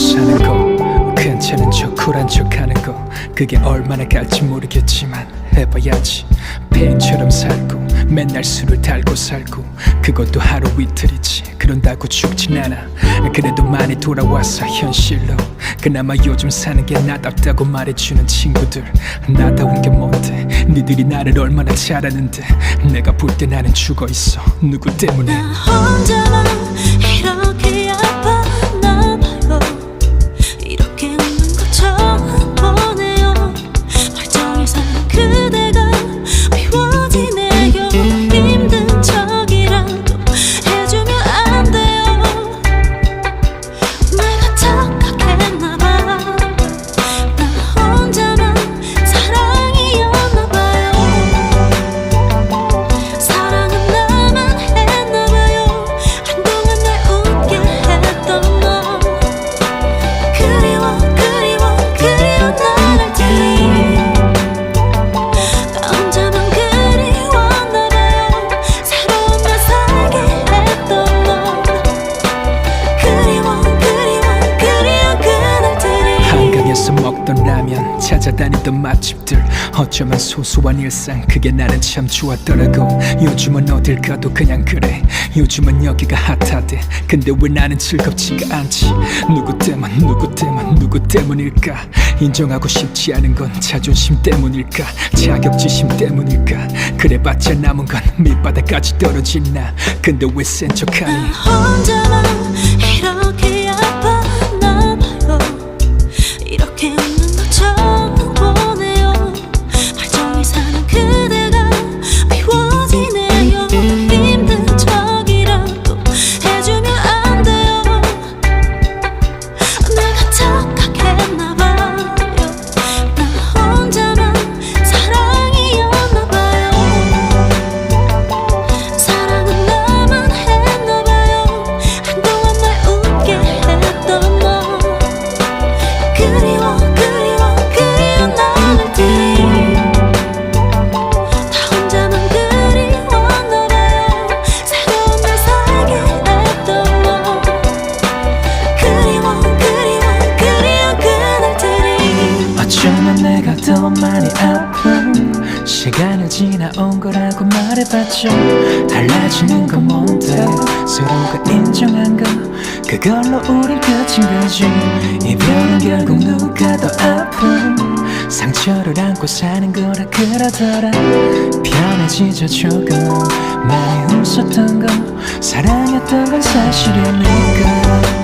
사는 거 괜찮은 척 쿨한 척 하는 거 그게 얼마나 갈지 모르겠지만 해봐야지. 폐인처럼 살고 맨날 술을 달고 살고 그것도 하루 이틀이지. 그런다고 죽진 않아. 그래도 많이 돌아와서 현실로. 그나마 요즘 사는 게 나답다고 말해주는 친구들. 나다운 게 뭔데? 니들이 나를 얼마나 잘 아는데? 내가 볼 때 나는 죽어있어. 누구 때문에 찾아다니던 맛집들. 어쩌면 소소한 일상. 그게 나는 참 좋았더라고. 요즘은 어딜 가도 그냥 그래. 요즘은 여기가 핫하대. 근데 왜 나는 즐겁지가 않지? 누구 때문 누구 때문 누구 때문일까? 인정하고 싶지 않은 건 자존심 때문일까? 자격지심 때문일까? 그래봤자 남은 건 밑바닥까지 떨어진 나? 근데 왜 센 척하니 더 많이 아픈 시간을 지나온 거라고 말해봤죠. 달라지는 건 뭔데? 서로가 인정한 거? 그걸로 우린 끝인 거지. 이별은 결국 누가 더 아픈 상처를 안고 사는 거라 그러더라. 편해지죠 조금. 많이 웃었던 거. 사랑했던 건 사실이니까